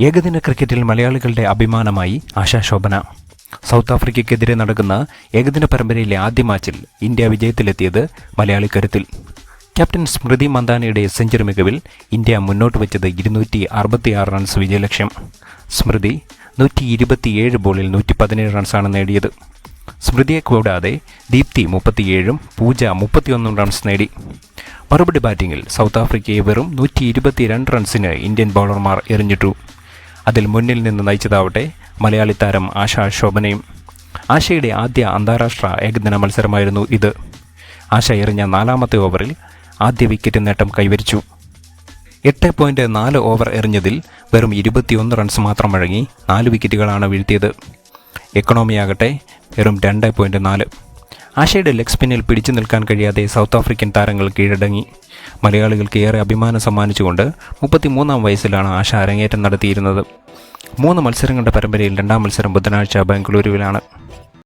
ഏകദിന ക്രിക്കറ്റിൽ മലയാളികളുടെ അഭിമാനമായി ആശാശോഭന സൗത്ത് ആഫ്രിക്കയ്ക്കെതിരെ നടക്കുന്ന ഏകദിന പരമ്പരയിലെ ആദ്യ മാച്ചിൽ ഇന്ത്യ വിജയത്തിലെത്തിയത് മലയാളി കരുത്തിൽ. ക്യാപ്റ്റൻ സ്മൃതി മന്ദാനയുടെ സെഞ്ചുറി മികവിൽ ഇന്ത്യ മുന്നോട്ട് വെച്ചത് ഇരുന്നൂറ്റി അറുപത്തിയാറ് റൺസ് വിജയലക്ഷ്യം. സ്മൃതി നൂറ്റി ഇരുപത്തിയേഴ് ബോളിൽ നൂറ്റി പതിനേഴ് റൺസാണ് നേടിയത്. സ്മൃതിയെ കൂടാതെ ദീപ്തി മുപ്പത്തിയേഴും പൂജ മുപ്പത്തിയൊന്നും റൺസ് നേടി. മറുപടി ബാറ്റിംഗിൽ സൗത്ത് ആഫ്രിക്കയെ വെറും നൂറ്റി ഇരുപത്തിരണ്ട് റൺസിന് ഇന്ത്യൻ ബൗളർമാർ എറിഞ്ഞിട്ടു. അതിൽ മുന്നിൽ നിന്ന് നയിച്ചതാവട്ടെ മലയാളി താരം ആശ ശോഭനയും. ആശയുടെ ആദ്യ അന്താരാഷ്ട്ര ഏകദിന മത്സരമായിരുന്നു ഇത്. ആശ എറിഞ്ഞ നാലാമത്തെ ഓവറിൽ ആദ്യ വിക്കറ്റ് നേട്ടം കൈവരിച്ചു. എട്ട് പോയിന്റ് നാല് ഓവർ എറിഞ്ഞതിൽ വെറും ഇരുപത്തിയൊന്ന് റൺസ് മാത്രം വഴങ്ങി നാല് വിക്കറ്റുകളാണ് വീഴ്ത്തിയത്. എക്കണോമിയാകട്ടെ വെറും രണ്ട് പോയിന്റ് നാല്. ആശയുടെ ലെഗ് സ്പിന്നിൽ പിടിച്ചു നിൽക്കാൻ കഴിയാതെ സൗത്ത് ആഫ്രിക്കൻ താരങ്ങൾ കീഴടങ്ങി. മലയാളികൾക്ക് ഏറെ അഭിമാനം സമ്മാനിച്ചുകൊണ്ട് മുപ്പത്തിമൂന്നാം വയസ്സിലാണ് ആശ അരങ്ങേറ്റം നടത്തിയിരുന്നത്. മൂന്ന് മത്സരങ്ങളുടെ പരമ്പരയിൽ രണ്ടാം മത്സരം ബുധനാഴ്ച ബാംഗ്ലൂരുവിലാണ്.